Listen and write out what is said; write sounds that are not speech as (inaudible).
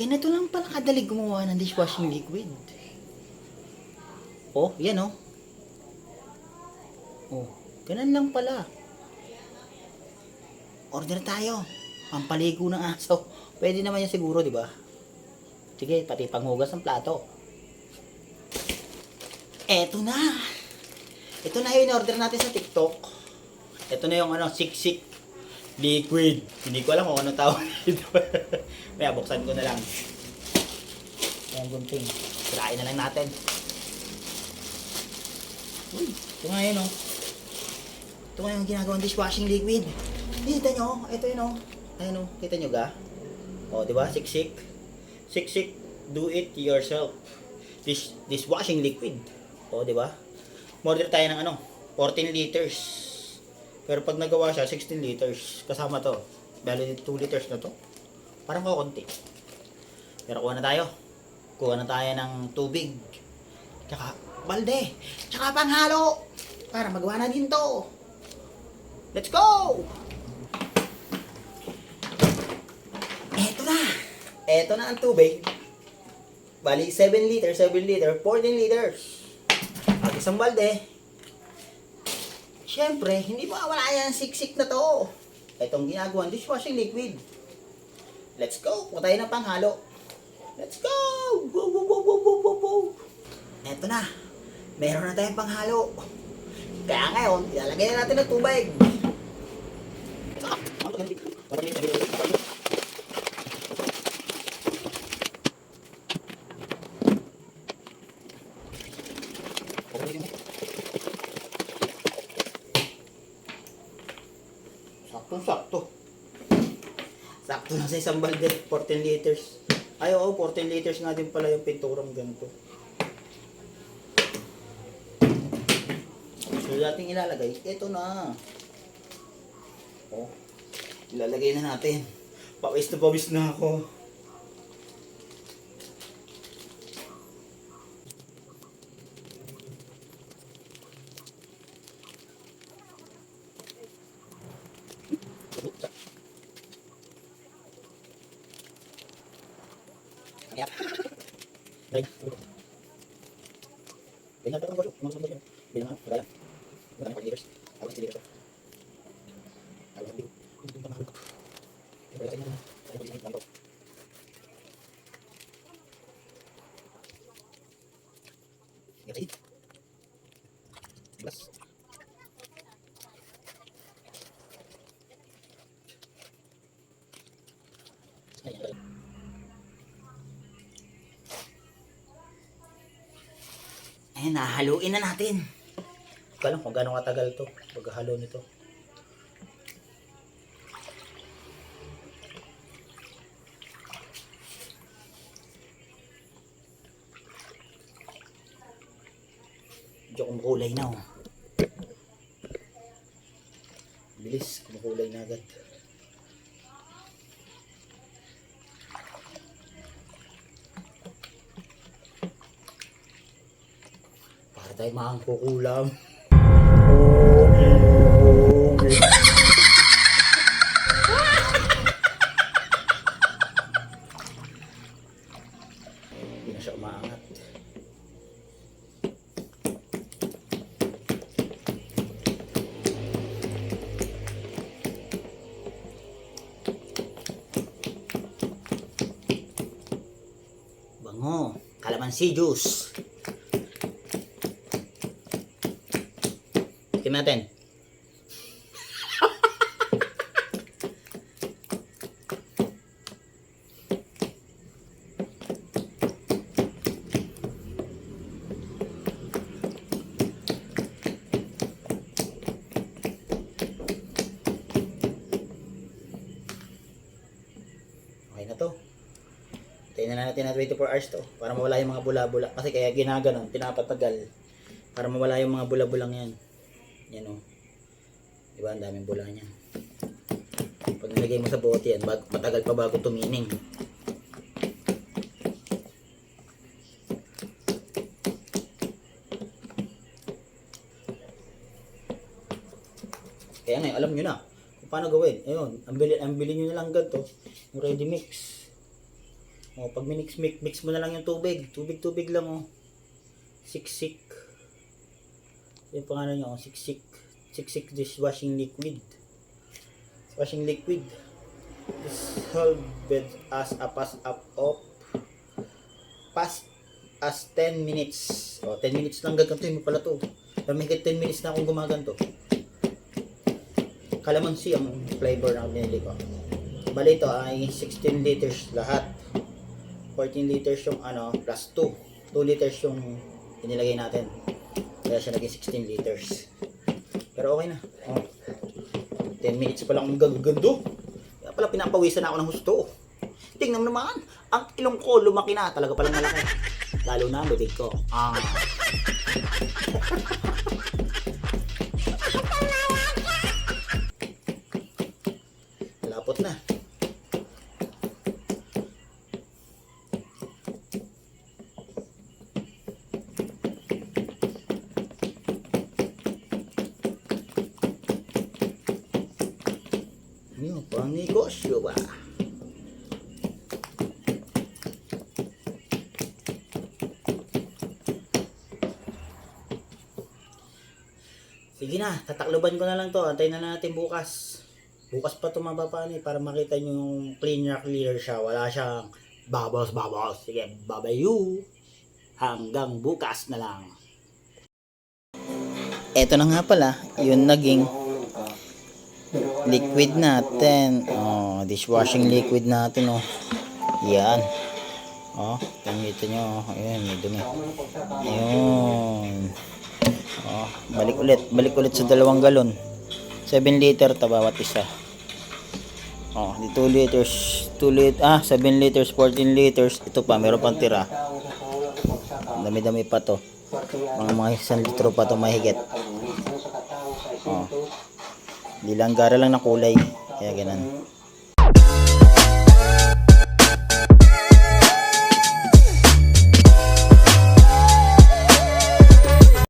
Ganito lang pala kadali gumawa ng dishwashing liquid. Oh, yan oh. Oh, ganun lang pala. Order tayo. Pampaligo ng aso. (laughs) Pwede naman yan siguro, di ba? Sige, pati panghugas ng plato. Eto na. Ito na yung order natin sa TikTok. Ito na yung ano, siksik liquid. Hindi ko alam kung ano tawag dito. (laughs) Kaya buksan ko na lang. Ayan, gunting. Sirain na lang natin. Uy, ito nga yun, oh. Ito nga yung ginagawang dishwashing liquid. Kita nyo, ito yun, oh. Ayun, oh. Kita nyo ga? O, di ba? Siksik. Siksik, do it yourself. Dish, dishwashing liquid. O, di ba? Order tayo ng ano, 14 liters. Pero pag nagawa siya, 16 liters. Kasama to. Bali, 2 liters na to. Parang kukunti. Pero kuha na tayo. Kuha na tayo ng tubig. Tsaka, balde. Tsaka panghalo. Para magawa na din to. Let's go! Eto na. Eto na ang tubig. Bali, 7 liters, 7 liters, 14 liters. At isang balde. Siyempre, hindi mawala yan siksik na to. Itong ginagawang dishwashing liquid. Let's go. Kuha tayo ng panghalo. Let's go! Go, go, go, go, go, go, go! Eto na. Meron na tayong panghalo. Kaya ngayon, ilalagay na natin ng tubig. Sakto-sakto. Sakto na sa isang balde, 14 liters. Ay, oo, 14 liters nga din pala yung pinturang ganito. So, dating ilalagay, ito na. Oh, ilalagay na natin. Pawis na pawis na ako. Kaya. Ay. Tingnan ko ko, mga sandali. Bilang ako, kaya. Marami pa liters. Awas si liters. Awas di. Hindi pa mahal ko. Tayo na. Lang to. Okay. Plus. Ayan. Ayan, nahaluin na natin. Hindi ko alam kung gano'ng katagal to. Paghahalo nito. Medyo kumukulay na oh. Bilis, kumukulay na agad. Tayo makangkukulam. Hindi na siya umaangat. Bango. Kalamansi juice. Tikim natin. Na to. Tayin na natin na 24 hours to para mawala yung mga bula-bula. Kasi kaya ginaganon, pinapatagal para mawala yung mga bula-bulang yan. Yan o. Diba? Ang daming bula niyan. Pag nilagay mo sa bote yan, bag, matagal pa bago tumining. Kaya ngayon, alam nyo na kung paano gawin. Ayun, ang bili, ang bili nyo na lang ganito, yung ready mix. O, pag minix, mix, mix mo na lang yung tubig. Tubig, tubig lang, oh. Siksik. Yung pangalan niya, oh. Siksik. Siksik dishwashing liquid. Washing liquid. Dissolved as a pass up of past as 10 minutes. O, 10 minutes lang gagantuin mo pala to. Pero may 10 minutes na akong gumaganto. Calamansi ang flavor na binili ko. Bali ito ay 16 liters lahat. 14 liters yung ano, plus 2. 2 liters yung inilagay natin. Kaya siya naging 16 liters. Pero okay na. Oh. 10 minutes pa lang ang gagando. Kaya pala pinapawisan ako ng husto. Tingnan mo naman, ang ilong ko lumaki na. Talaga palang malaki. Lalo na bibig ko. Ah. Yung panegosyo ba? Sige na, tatakloban ko na lang to. Antayin na natin bukas. Bukas pa tumaba pa ni para makita nyo yung clean na clear siya. Wala siyang babos babos. Sige, babayu. Hanggang bukas na lang. Eto na nga pala, yun naging liquid natin. Oh, dishwashing liquid natin oh. Yan. Oh, tingnan nyo. oh. Ayun, may dumi. Ayun. Oh, balik ulit. Balik ulit sa dalawang galon. 7 liter ta bawat isa. Oh, di 2 liters, 2 lit ah, 7 liters, 14 liters. Ito pa, meron pang tira. Dami-dami pa to. Mga mga isang litro pa to mahigit. Oh. Di lang gara lang na kulay. Kaya ganun.